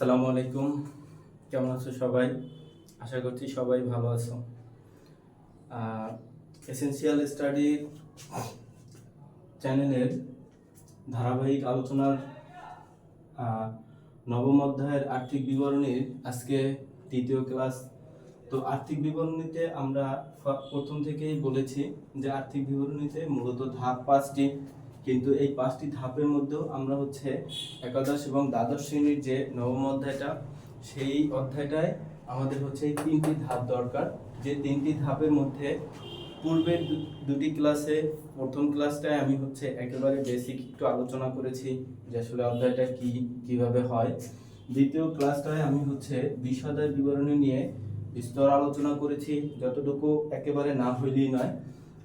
আসসালামু আলাইকুম। কেমন আছো সবাই? আশা করছি সবাই ভালো আছো। এসেনশিয়াল স্টাডি চ্যানেলের ধারাবাহিক আলোচনার নবম অধ্যায়ের আর্থিক বিবরণীর আজকে তৃতীয় ক্লাস। তো আর্থিক বিবরণীতে আমরা প্রথম থেকেই বলেছি যে আর্থিক বিবরণীতে মূলত ধাপ পাঁচটি কিন্তু এই পাঁচটি ধাপের মধ্যেও আমরা হচ্ছে একাদশ এবং দ্বাদশ শ্রেণির যে নবম অধ্যায়টা, সেই অধ্যায়টায় আমাদের হচ্ছে এই তিনটি ধাপ দরকার। যে তিনটি ধাপের মধ্যে পূর্বের দুটি ক্লাসে, প্রথম ক্লাসটায় আমি হচ্ছে একেবারে বেসিক একটু আলোচনা করেছি যে আসলে অধ্যায়টা কি, কীভাবে হয়। দ্বিতীয় ক্লাসটায় আমি হচ্ছে বিষাদয় বিবরণী নিয়ে বিস্তর আলোচনা করেছি, যতটুকু একেবারে না হইলেই নয়।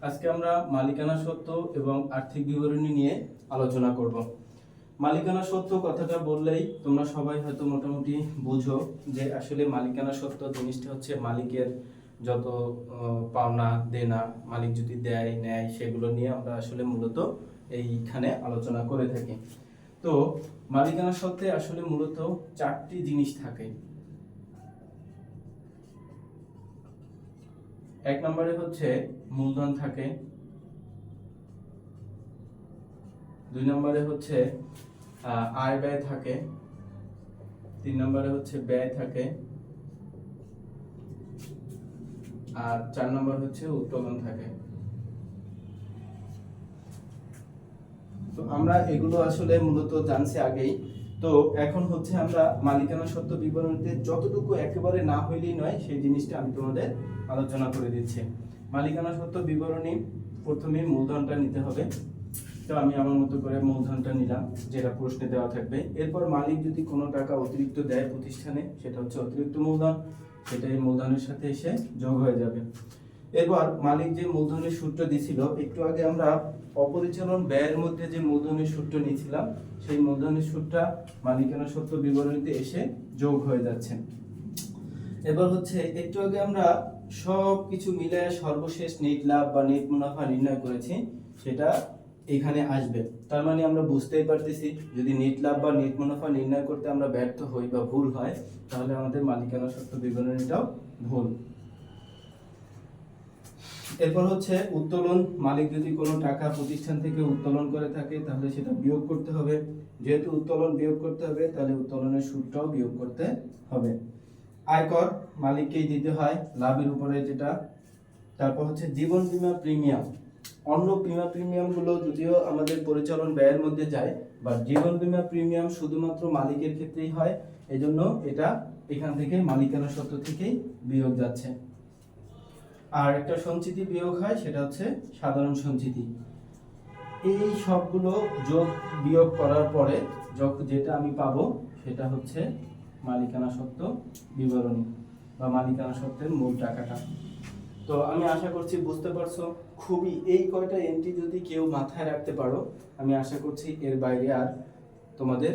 আজকে আমরা মালিকানা সত্ত্ব এবং আর্থিক বিবরণী নিয়ে আলোচনা করব। মালিকানা সত্ত্ব কথাটা বললেই তোমরা সবাই হয়তো মোটামুটি বুঝো যে আসলে মালিকানা সত্ত্ব জিনিসটা হচ্ছে মালিকের যত পাওনা, দেনা, মালিক যদি দেয়, নেয়, সেগুলো নিয়ে আমরা আসলে মূলত এইখানে আলোচনা করে থাকি। তো মালিকানা সত্ত্বে আসলে মূলত চারটি জিনিস থাকে। এক নম্বরে হচ্ছে মূলধন থাকে। দুই নম্বরে হচ্ছে আয় ব্যয় থাকে। তিন নম্বরে হচ্ছে ব্যয় থাকে। আর চার নম্বর হচ্ছে উত্তোলন থাকে। তো আমরা এগুলো আসলে মূলত জানছি আগেই। তো এখন হচ্ছে আমরা মালিকানা সত্ত্ব বিবরণীতে যতটুকু একেবারে না হইলেই নয়, সেই জিনিসটা আমি তোমাদের আলোচনা করে দিচ্ছি। মালিকানা সত্ত্ব বিবরণী প্রথমে মূলধনটা নিতে হবে। তো আমি আমার মতো করে মূলধনটা নিলাম, যেটা প্রশ্নে দেওয়া থাকবে। এরপর মালিক যদি কোনো টাকা অতিরিক্ত দেয় প্রতিষ্ঠানে, সেটা হচ্ছে অতিরিক্ত মূলধন সেটা এই মূলধনের সাথে এসে যোগ হয়ে যাবে। এরপর মালিক যে মূলধনের সূত্র দিছিল, একটু আগে আমরা অপরিচালন ব্যয়ের মধ্যে যে মূলধনের সূত্র নিয়েছিলাম, সেই মূলধনের সূত্রটা মালিকানা সত্য বিবরণীতে এসে যোগ হয়ে যাচ্ছে। এবার হচ্ছে, একটু আগে আমরা সব কিছু মিলে সর্বশেষ নেট লাভ বা নেট মুনাফা নির্ণয় করেছি, সেটা এখানে আসবে। তার মানে আমরা বুঝতেই পারতেছি, যদি নেট লাভ বা নেট মুনাফা নির্ণয় করতে আমরা ব্যর্থ হই বা ভুল হয়, তাহলে আমাদের মালিকানা সত্য বিবরণীটাও ভুল। এরপর হচ্ছে উত্তোলন, মালিক যদি কোনো টাকা প্রতিষ্ঠান থেকে উত্তোলন করে থাকে, তাহলে সেটা বিয়োগ করতে হবে। যেহেতু উত্তোলন বিয়োগ করতে হবে, তাহলে উত্তোলনের সুদটাও বিয়োগ করতে হবে। আয়কর মালিককেই দিতে হয় লাভের উপরে যেটা। তারপর হচ্ছে জীবন বিমা প্রিমিয়াম। অন্য বিমা প্রিমিয়ামগুলো যদিও আমাদের পরিচালন ব্যয়ের মধ্যে যায় বা জীবন বিমা প্রিমিয়াম শুধুমাত্র মালিকের ক্ষেত্রেই হয়, এজন্য এটা এখান থেকে মালিকানা সত্ত্ব থেকেই বিয়োগ যাচ্ছে। আর একটা সঞ্চিতি বিয়োগ হয়, সেটা হচ্ছে সাধারণ সঞ্চিতি। এই সবগুলো যোগ বিয়োগ করার পরে যখন যেটা আমি পাবো, সেটা হচ্ছে মালিকানা সত্ত্ব বিবরণী বা মালিকানা সত্ত্বের মূল টাকাটা। তো আমি আশা করছি বুঝতে পারছ, খুবই এই কয়টা এন্ট্রি যদি কেউ মাথায় রাখতে পারো, আমি আশা করছি এর বাইরে আর তোমাদের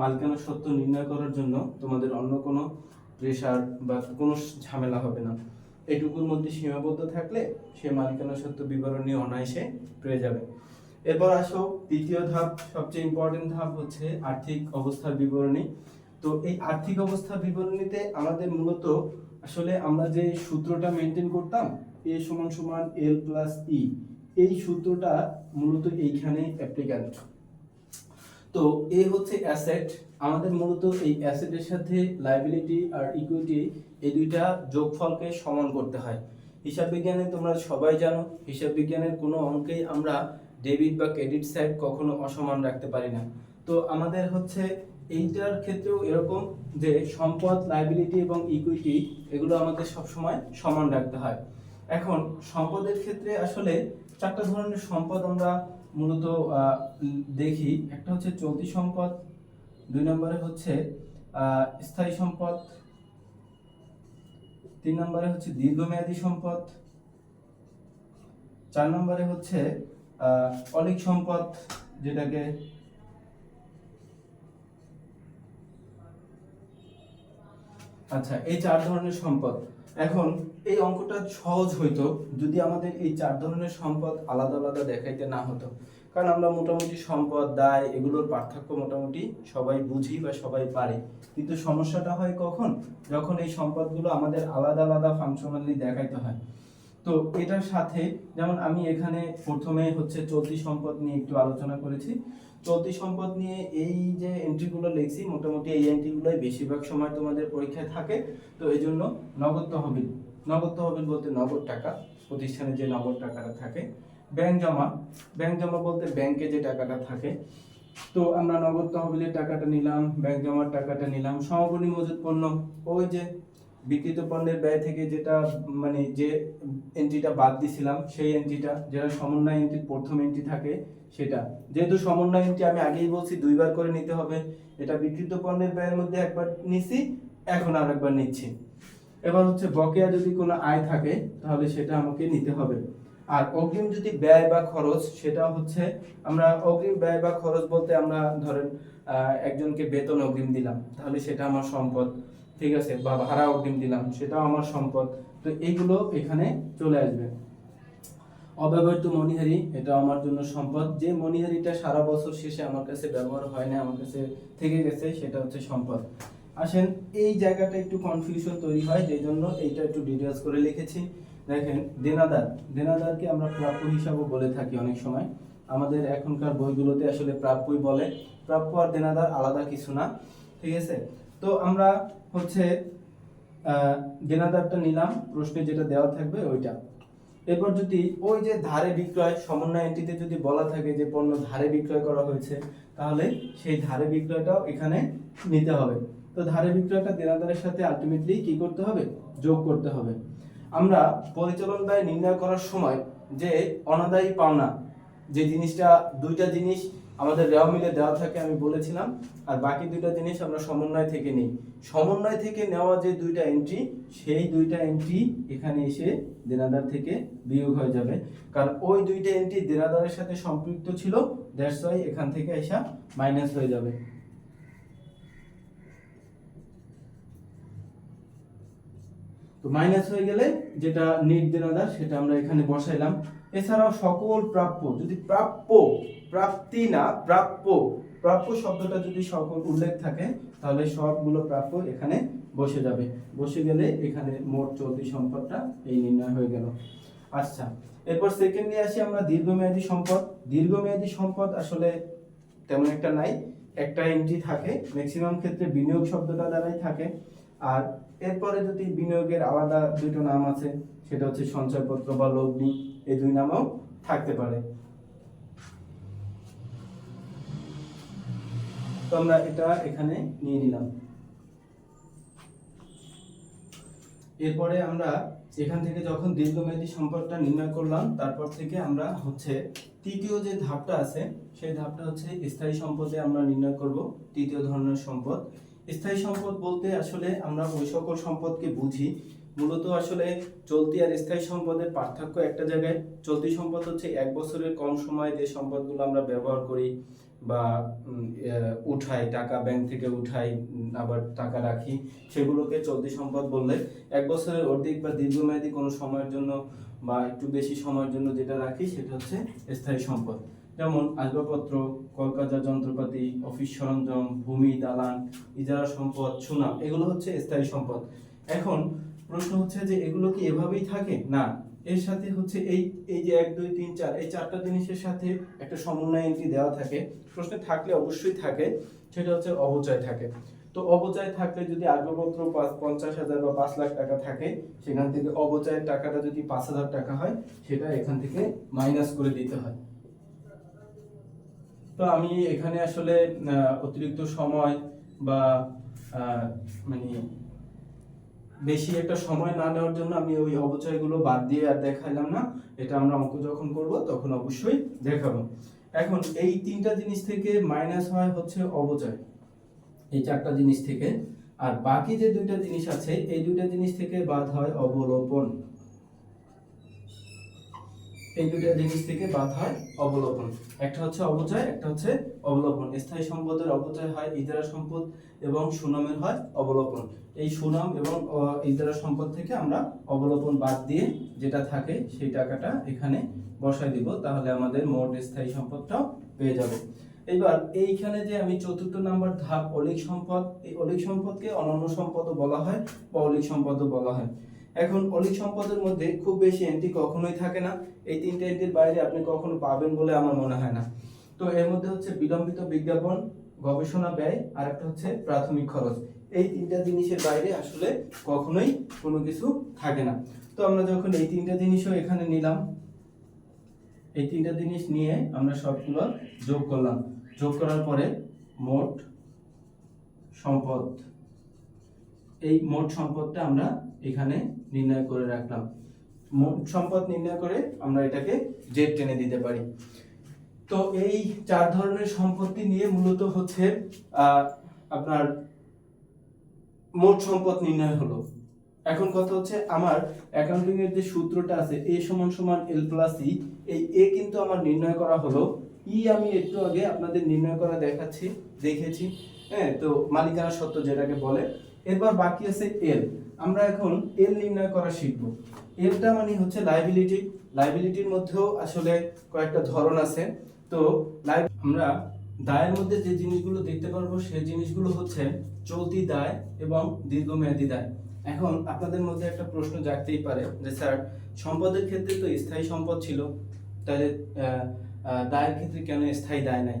মালিকানা সত্ত্ব নির্ণয় করার জন্য তোমাদের অন্য কোনো প্রেশার বা কোনো ঝামেলা হবে না। এটুকুর মধ্যে সীমাবদ্ধ থাকলে সে মালিকানা সত্ত্ব বিবরণী অনায়াসে পেয়ে যাবে। এরপর আসো, তৃতীয় ধাপ, সবচেয়ে ইম্পর্টেন্ট ধাপ হচ্ছে আর্থিক অবস্থার বিবরণী। তো এই আর্থিক অবস্থা বিবরণীতে আমাদের মূলত আসলে আমরা যে সূত্রটা মেনটেন করতাম এ সমান সমান এল প্লাস ই এই সূত্রটা মূলত এইখানে অ্যাপ্লিক্যান্ট তো এ হচ্ছে অ্যাসেট আমাদের মূলত এই অ্যাসেটের সাথে লাইবিলিটি আর ইকুইটি এই দুইটা যোগফলকে সমান করতে হয়। হিসাব বিজ্ঞানে তোমরা সবাই জানো, হিসাব বিজ্ঞানের কোনো অঙ্কেই আমরা ডেবিট বা ক্রেডিট সাইড কখনো অসমান রাখতে পারি না। তো আমাদের হচ্ছে এইটার ক্ষেত্রেও এরকম যে সম্পদ লাইবিলিটি এবং ইকুইটি এগুলো আমাদের সবসময় সমান রাখতে হয়। এখন সম্পদের ক্ষেত্রে আসলে চারটা ধরনের সম্পদ আমরা মূলত দেখি। একটা হচ্ছে চলতি সম্পদ, দুই নম্বরে হচ্ছে স্থায়ী সম্পদ তিন নম্বরে হচ্ছে দীর্ঘমেয়াদী সম্পদ। চার নম্বরে হচ্ছে অলিক সম্পদ, যেটাকে আচ্ছা এই চার ধরনের সম্পদ। এখন এই অঙ্কটা সহজ হইতো যদি আমাদের এই চার ধরনের সম্পদ আলাদা আলাদা দেখাইতে না হতো। কারণ আমরা মোটামুটি সম্পদ, দায় এগুলোর পার্থক্য মোটামুটি সবাই বুঝি বা সবাই পারে। কিন্তু সমস্যাটা হয় কখন? যখন এই সম্পদগুলো আমাদের আলাদা আলাদা ফাংশনালি দেখাইতে হয়। তো এটার সাথে যেমন আমি এখানে প্রথমে হচ্ছে চলতি সম্পদ নিয়ে একটু আলোচনা করেছি। চলতি সম্পদ নিয়ে এই যে এন্ট্রিগুলো লিখছি, মোটামুটি এই এন্ট্রিগুলোই বেশিরভাগ সময় তোমাদের পরীক্ষায় থাকে। তো এই জন্য নগদ তহবিল নগদ তহবিল বলতে নগদ টাকা, প্রতিষ্ঠানে যে নগদ টাকাটা থাকে। ব্যাংক জমা। ব্যাংক জমা বলতে ব্যাংকে যে টাকাটা থাকে। তো আমরা নগদ তহবিলের টাকাটা নিলাম, ব্যাংক জমার টাকাটা নিলাম সমাপনী মজুত পণ্য। ওই যে বিক্রিত পণ্যের ব্যয় থেকে যেটা মানে যে এন্ট্রিটা বাদ দিছিলাম, সেই এন্ট্রিটা যেটা সমন্বয় এন্ট্রির প্রথম এন্ট্রি থাকে, সেটা। যেহেতু সমন্বয় এন্ট্রি আমি আগেই বলছি, দুইবার করে নিতে হবে। এটা বিক্রিত পণ্যের ব্যয়ের মধ্যে একবার নিছি, এখন আর একবার নিচ্ছি। এবার হচ্ছে বকেয়া যদি কোনো আয় থাকে, তাহলে সেটা আমাকে নিতে হবে। আর অগ্রিম যদি ব্যয় বা খরচ, সেটা হচ্ছে আমরা অগ্রিম ব্যয় বা খরচ বলতে আমরা ধরেন একজনকে বেতন অগ্রিম দিলাম, তাহলে সেটা আমার সম্পদ, ঠিক আছে? বা ভাড়া অগ্রিম দিলাম, সেটাও আমার সম্পদ। তো এইগুলো এখানে চলে আসবে। অব্যবহৃত মণিহারি এটা আমার জন্য সম্পদ। যে মণিহারিটা সারা বছর শেষে আমার কাছে ব্যবহার হয় না আমার কাছে থেকে গেছে, সেটা হচ্ছে সম্পদ। আসেন, এই জায়গাটা একটু কনফিউশন তৈরি হয় যেই জন্য এইটা একটু ডিটেলস করে লিখেছি। দেখেন, দেনাদার। দেনাদারকে আমরা প্রাপ্য হিসাবে বলে থাকি অনেক সময়। আমাদের এখনকার বইগুলোতে আসলে প্রাপ্যই বলে। প্রাপ্য আর দেনাদার আলাদা কিছু না, ঠিক আছে? তো আমরা হচ্ছে দেনাদারটা নিলাম, প্রশ্নে যেটা দেওয়া থাকবে ওইটা। এরপর যদি ওই যে ধারে বিক্রয়, সমন্বয় এন্ট্রিতে যদি বলা থাকে যে পণ্য ধারে বিক্রয় করা হয়েছে, তাহলে সেই ধারে বিক্রয়টাও এখানে নিতে হবে। তো ধারে বিক্রয়টা দেনাদারের সাথে আলটিমেটলি কি করতে হবে? যোগ করতে হবে। আমরা পরিচালন ব্যয় নির্ণয় করার সময় যে অনাদায়ী পাওনা, যে জিনিসটা, দুইটা জিনিস আমাদের রেওয়া মিলে দেওয়া থাকে আমি বলেছিলাম, আর বাকি দুইটা জিনিস আমরা সমন্বয় থেকে নিই। সমন্বয় থেকে নেওয়া যে দুইটা এন্ট্রি সেই দুইটা এন্ট্রি এখানে এসে দেনাদার থেকে বিয়োগ হয়ে যাবে। কারণ ওই দুইটা এন্ট্রি দেনাদারের সাথে সম্পৃক্ত ছিল দ্যাটস ওয়াই এখান থেকে এসা মাইনাস হয়ে যাবে। তো মাইনাস হয়ে গেলে যেটা নেট দেনাদার সেটা আমরা এখানে বসাইলাম। এছাড়াও সকল প্রাপ্য, যদি প্রাপ্য, প্রাপ্তি না, প্রাপ্য প্রাপ্য শব্দটা যদি সকল উল্লেখ থাকে, তাহলে সবগুলো প্রাপ্য এখানে বসে যাবে। বসে গেলে এখানে মোট চলতি সম্পদটা এই নির্ণয় হয়ে গেল। আচ্ছা এরপর সেকেন্ডলি আসি আমরা দীর্ঘমেয়াদী সম্পদ। দীর্ঘমেয়াদী সম্পদ আসলে তেমন একটা নাই, একটা এন্ট্রি থাকে। ম্যাক্সিমাম ক্ষেত্রে বিনিয়োগ শব্দটা দ্বারাই থাকে। আর এরপরে যদি বিনিয়োগের আলাদা দুটো নাম আছে, সেটা হচ্ছে সঞ্চয়পত্র বা লগ্নি, এই দুই নামও থাকতে পারে। তো আমরা এটা এখানে নিয়ে নিলাম। এরপরে আমরা এখান থেকে যখন দীর্ঘমেয়াদী সম্পদটা নির্ণয় করলাম, তারপর থেকে আমরা হচ্ছে তৃতীয় যে ধাপটা আছে, সেই ধাপটা হচ্ছে স্থায়ী সম্পদে আমরা নির্ণয় করব, তৃতীয় ধরনের সম্পদ। স্থায়ী সম্পদ বলতে আসলে আমরা ওই সকল সম্পদকে বুঝি। মূলত আসলে চলতি আর স্থায়ী সম্পদের পার্থক্য একটা জায়গায়। চলতি সম্পদ হচ্ছে এক বছরের কম সময়ে যে সম্পদগুলো আমরা ব্যবহার করি বা উঠাই, টাকা ব্যাংক থেকে উঠাই আবার টাকা রাখি, সেগুলোকে চলতি সম্পদ বললে এক বছরের অর্ধেক বা দীর্ঘমেয়াদী কোনো সময়ের জন্য বা একটু বেশি সময়ের জন্য যেটা রাখি সেটা হচ্ছে স্থায়ী সম্পদ। যেমন আসবাবপত্র কলকাতা যন্ত্রপাতি, অফিস সরঞ্জাম, ভূমি, দালান, ইজারা সম্পদ, সুনাম, এগুলো হচ্ছে স্থায়ী সম্পদ। এখন প্রশ্ন হচ্ছে যে এগুলো কি এভাবেই থাকে? না, এর সাথে হচ্ছে এই এই যে এক, দুই, তিন, চার, এই চারটা জিনিসের সাথে একটা সমন্বয় এন্ট্রি দেওয়া থাকে। প্রশ্নে থাকলে অবশ্যই থাকে, সেটা হচ্ছে অবচয় থাকে। তো অবচয় থাকলে যদি পাঁচ, পঞ্চাশ হাজার বা পাঁচ লাখ টাকা থাকে, সেখান থেকে অবচয়ের টাকাটা যদি পাঁচ হাজার টাকা হয়, সেটা এখান থেকে মাইনাস করে দিতে হয়। তো আমি এখানে আসলে অতিরিক্ত সময় বা মানে বেশি একটা সময় না নেওয়ার জন্য আমি ওই অবচয়গুলো বাদ দিয়ে আর দেখাইলাম না। এটা আমরা অঙ্ক যখন করব, তখন অবশ্যই দেখাবো। এখন এই তিনটা জিনিস থেকে মাইনাস হয় হচ্ছে অবচয় এই চারটা জিনিস থেকে। আর বাকি যে দুইটা জিনিস আছে, এই দুইটা জিনিস থেকে বাদ হয় অবলোপন। এই দুটা জিনিস থেকে বাদ হয় অবলোপন। একটা হচ্ছে অবচয়, একটা হচ্ছে অবলোপন। স্থায়ী সম্পদের অবচয় হয় ইজারা সম্পদ এবং সুনামের হয় অবলোপন। এই সুনাম এবং ইজারা সম্পদ থেকে আমরা অবলোপন বাদ দিয়ে যেটা থাকে সেই টাকাটা এখানে বসায় দিব, তাহলে আমাদের মোট স্থায়ী সম্পদটাও পেয়ে যাবে। এবার এইখানে যে আমি চতুর্থ নাম্বার ধাপ, অলিক সম্পদ, এই অলিক সম্পদকে অনন্য সম্পদও বলা হয় বা অলিক সম্পদও বলা হয়। এখন অলিক সম্পদের মধ্যে খুব বেশি এন্ট্রি কখনোই থাকে না। এই তিনটে এন্ট্রির বাইরে আপনি কখনো পাবেন বলে আমার মনে হয় না। তো এর মধ্যে হচ্ছে বিলম্বিত বিজ্ঞাপন, গবেষণা ব্যয়, আর একটা হচ্ছে প্রাথমিক খরচ। এই তিনটা জিনিসের বাইরে আসলে কখনোই কোনো কিছু থাকে না। তো আমরা যখন এই তিনটা জিনিসও এখানে নিলাম, এই তিনটা জিনিস নিয়ে আমরা সবগুলো যোগ করলাম। যোগ করার পরে মোট সম্পদ। এই মোট সম্পদটা আমরা এখানে নির্ণয় করে রাখলাম। মোট সম্পদ নির্ণয় করে আমরা এটাকে জেড টেনে দিতে পারি। তো এই চার ধরনের সম্পত্তি নিয়ে মূলত হচ্ছে আপনার মোট সম্পদ নির্ণয় হলো। এখন কথা হচ্ছে আমার অ্যাকাউন্টিং এর যে সূত্রটা আছে এ সমান সমান এল প্লাস ই এই এ কিন্তু আমার নির্ণয় করা হলো। ই আমি একটু আগে আপনাদের নির্ণয় করা দেখাচ্ছি, দেখেছি। হ্যাঁ তো মালিকানা সত্ত্ব যেটাকে বলে। এরপর বাকি আছে এল আমরা এখন এল নির্ণয় করা শিখব। এলটা মানে হচ্ছে লাইবিলিটি লাইবিলিটির মধ্যেও আসলে কয়েকটা ধরন আছে। তো লাইভ আমরা দায়ের মধ্যে যে জিনিসগুলো দেখতে পারব, সেই জিনিসগুলো হচ্ছে চলতি দায় এবং দীর্ঘমেয়াদী দায়। এখন আপনাদের মধ্যে একটা প্রশ্ন জাগতেই পারে যে, স্যার, সম্পদের ক্ষেত্রে তো স্থায়ী সম্পদ ছিল। তাহলে দায়ের ক্ষেত্রে কেন স্থায়ী দায় নাই?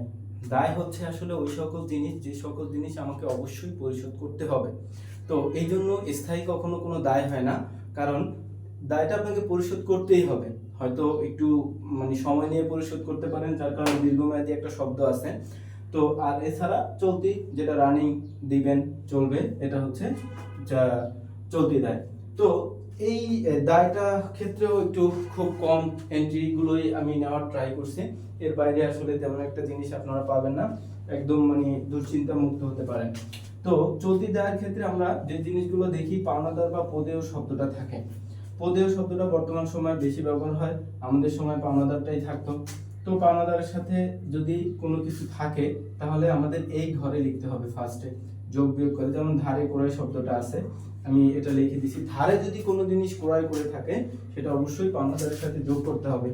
দায় হচ্ছে আসলে ওই সকল জিনিস, যে সকল জিনিস আমাকে অবশ্যই পরিশোধ করতে হবে। তো এই জন্য স্থায়ী কখনো কোনো দায় হয় না, কারণ দায়টা আপনাকে পরিশোধ করতেই হবে। হয়তো একটু মানে সময় নিয়ে পরিশোধ করতে পারেন, যার কারণে দীর্ঘমেয়াদী একটা শব্দ আছে। তো আর এছাড়া চলতি যেটা রানিং দিবেন, চলবে, এটা হচ্ছে যা চলতি দায়। তো এই দায়টা ক্ষেত্রেও একটু খুব কম এন্ট্রিগুলোই আমি নেওয়ার ট্রাই করছি। এর বাইরে আসলে তেমন একটা জিনিস আপনারা পাবেন না। একদম মানে দুশ্চিন্তা মুক্ত হতে পারেন। তো চলতি দায়ের ক্ষেত্রে আমরা যে জিনিসগুলো দেখি পাওনাদার বা পদেয় শব্দটা থাকে। পদেয় শব্দটা বর্তমান সময়ে বেশি ব্যবহার হয়, আমাদের সময় পাওনাদারটাই থাকতো। তো পাওনাদারের সাথে যদি কোনো কিছু থাকে, তাহলে আমাদের এই ঘরে লিখতে হবে ফার্স্টে যোগ বিয়োগ করে। যেমন ধারে ক্রয় শব্দটা আছে, আমি এটা লিখে দিছি। ধারে যদি কোনো জিনিস ক্রয় করে থাকে, সেটা অবশ্যই পাওনাদারের সাথে যোগ করতে হবে।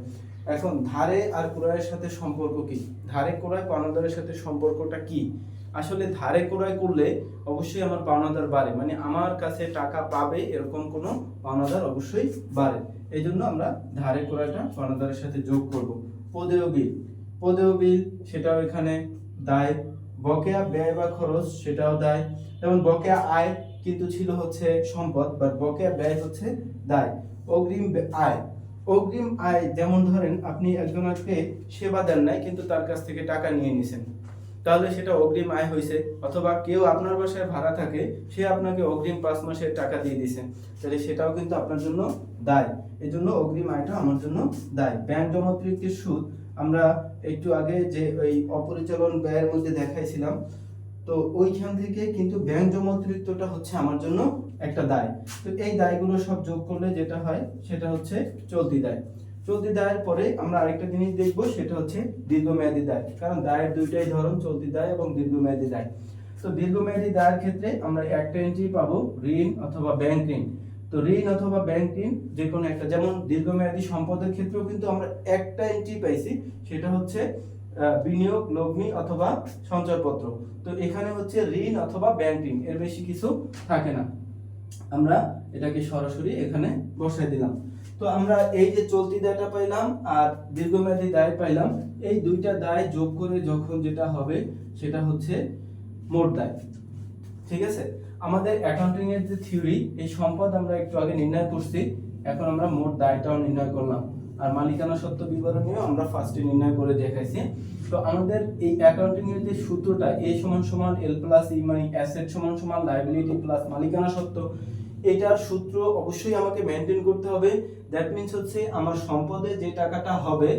এখন ধারে আর ক্রয়ের সাথে সম্পর্ক কি? ধারে ক্রয় পাওনাদারের সাথে সম্পর্কটা কি? আসলে ধারে ক্রয় করলে অবশ্যই আমার পাওনাদার বাড়ে। মানে আমার কাছে টাকা পাবে, এরকম কোনো পাওনাদার অবশ্যই বাড়ে। এই জন্য আমরা ধারে ক্রয়টা পাওনাদারের সাথে যোগ করব। পদেয় বিল। পদেয় বিল, সেটাও এখানে দায়। বকেয়া ব্যয় বা খরচ, সেটাও দায়। যেমন বকেয়া আয় কিন্তু ছিল হচ্ছে সম্পদ বা বকেয়া ব্যয় হচ্ছে দায়। অগ্রিম আয়। অগ্রিম আয়, যেমন ধরেন আপনি একজনকে সেবা দেন নাই, কিন্তু তার কাছ থেকে টাকা নিয়ে নিছেন। তাহলে সেটা অগ্রিম আয় হয়েছে অথবা কেউ আপনার বাসায় ভাড়া থাকে, সে আপনাকে অগ্রিম পাঁচ মাসের টাকা দিয়ে দিছে। তাহলে সেটাও কিন্তু আপনার জন্য দায়। এই জন্য অগ্রিম আয়টা আমার জন্য দায়। ব্যাংক জমাতিরিক্তের সুদ, আমরা একটু আগে যে ওই অপরিচালন ব্যয়ের মধ্যে দেখাইছিলাম, তো ওইখান থেকে কিন্তু ব্যাংক জমা অতিরিক্তটা হচ্ছে আমার জন্য একটা দায়। তো এই দায়গুলো সব যোগ করলে যেটা হয়, সেটা হচ্ছে চলতি দায়। চলতি দায়ের পরে আমরা আরেকটা জিনিস দেখব, সেটা হচ্ছে দীর্ঘমেয়াদী দায়। কারণ দায়ের দুইটাই ধরন, চলতি দায় এবং দীর্ঘমেয়াদী দায়। তো দীর্ঘমেয়াদী দায়ের ক্ষেত্রে আমরা একটা এন্ট্রি পাবো, ঋণ অথবা ব্যাংক ঋণ। তো ঋণ অথবা ব্যাংক ঋণ যে কোনো একটা, যেমন দীর্ঘমেয়াদী সম্পদের ক্ষেত্রেও কিন্তু আমরা একটা এন্ট্রি পাইছি, সেটা হচ্ছে বিনিয়োগ, লগ্নি অথবা সঞ্চয়পত্র। তো এখানে হচ্ছে ঋণ অথবা ব্যাংক ঋণ, এর বেশি কিছু থাকে না। আমরা এটাকে সরাসরি এখানে বসাই দিলাম। তো আমরা এই যে চলতি দায়টা পাইলাম আর দীর্ঘমেয়াদী দায় পাইলাম, এই দুইটা দায় যোগ করে যখন যেটা হবে, সেটা হচ্ছে মোট দায়। ঠিক আছে? আমাদের অ্যাকাউন্টিং এর যে থিওরি এই সম্পদ আমরা একটু আগে নির্ণয় করছি, এখন আমরা মোট দায়টাও নির্ণয় করলাম। আর মালিকানা সত্ত্ব বিবরণীও আমরা ফার্স্টে নির্ণয় করে দেখাইছি। তো আমাদের এই অ্যাকাউন্টিং এর যে সূত্রটা এ সমান সমান এল প্লাস ই মানে অ্যাসেট সমান সমান লাইবিলিটি প্লাস মালিকানা সত্ত্ব এটার সূত্র অবশ্যই আমাকে মেনটেন করতে হবে। দ্যাট মিন্স হচ্ছে আমার সম্পদে যে টাকাটা হবে,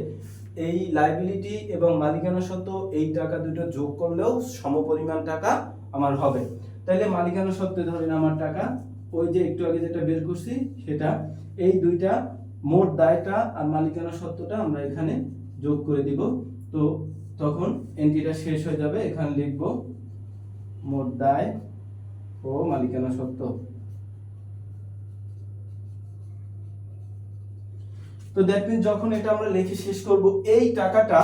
এই লাইবিলিটি এবং মালিকানা সত্ত্ব এই টাকা দুটো যোগ করলেও সমপরিমাণ টাকা আমার হবে। তাইলে মালিকানা সত্ত্বে ধরেন আমার টাকা, ওই যে একটু আগে যেটা বের করছি, সেটা, এই দুইটা মোট দায়টা আর মালিকানা সত্ত্বটা আমরা এখানে যোগ করে দিব। তো তখন এন্ট্রিটা শেষ হয়ে যাবে, এখানে লিখব মোট দায় ও মালিকানা সত্ত্ব তো মিন যখন এটা আমরা লিখে শেষ করব, এই টাকাটা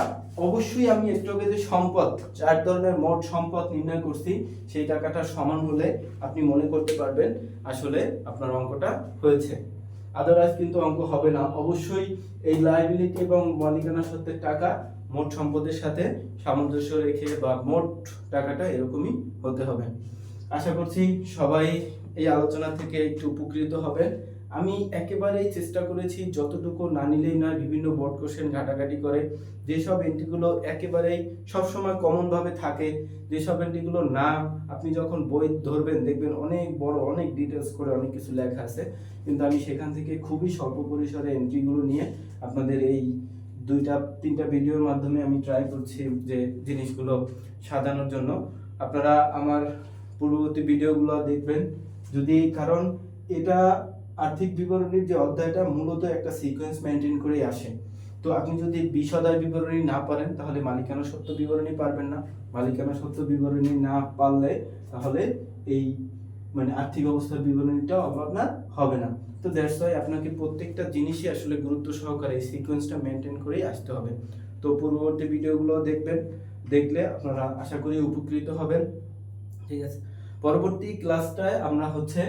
অবশ্যই আমি একটু যে সম্পদ, চার ধরনের মোট সম্পদ নির্ণয় করছি, সেই টাকাটা সমান হলে আপনি মনে করতে পারবেন আসলে আপনার অঙ্কটা হয়েছে। আদারওয়াইজ কিন্তু অঙ্ক হবে না। অবশ্যই এই লাইবিলিটি এবং মালিকানা সত্ত্বের টাকা মোট সম্পদের সাথে সামঞ্জস্য রেখে বা মোট টাকাটা এরকমই হতে হবে। আশা করছি সবাই এই আলোচনা থেকে একটু উপকৃত হবেন। আমি একেবারেই চেষ্টা করেছি যতটুকু না নিলেই নয়, বিভিন্ন বোর্ড কোশ্চেন ঘাটাঘাটি করে। যেসব এন্ট্রিগুলো একেবারেই সবসময় কমনভাবে থাকে, যেসব এন্ট্রিগুলো না, আপনি যখন বই ধরবেন, দেখবেন অনেক বড়, অনেক ডিটেলস করে অনেক কিছু লেখা আছে। কিন্তু আমি সেখান থেকে খুবই স্বল্প পরিসরে এন্ট্রিগুলো নিয়ে আপনাদের এই দুইটা, তিনটা ভিডিওর মাধ্যমে আমি ট্রাই করছি যে জিনিসগুলো সাজানোর জন্য। আপনারা আমার পূর্ববর্তী ভিডিওগুলো দেখবেন। যদি কারণ এটা আর্থিক বিবরণীর যে অধ্যায়টা মূলত একটা সিকোয়েন্স মেনটেন করেই আসে। তো আপনি যদি বিশদায় বিবরণী না পারেন, তাহলে মালিকানা সত্য বিবরণী পারবেন না। মালিকানা সত্য বিবরণী না পারলে, তাহলে এই মানে আর্থিক অবস্থার বিবরণীটাও আপনার হবে না। তো দ্যাটস ওয়াই আপনাকে প্রত্যেকটা জিনিসই আসলে গুরুত্ব সহকারে এই সিকোয়েন্সটা মেনটেন করেই আসতে হবে। তো পূর্ববর্তী ভিডিওগুলো দেখবেন, দেখলে আপনারা আশা করি উপকৃত হবেন। ঠিক আছে? পরবর্তী ক্লাসটায় আমরা হচ্ছে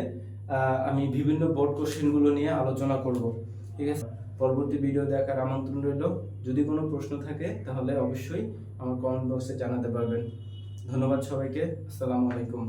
আমি বিভিন্ন বোর্ড কোশ্চেনগুলো নিয়ে আলোচনা করব, ঠিক আছে? পরবর্তী ভিডিও দেখার আমন্ত্রণ রইল। যদি কোনো প্রশ্ন থাকে, তাহলে অবশ্যই আমার কমেন্ট বক্সে জানাতে পারবেন। ধন্যবাদ সবাইকে। আসসালামু আলাইকুম।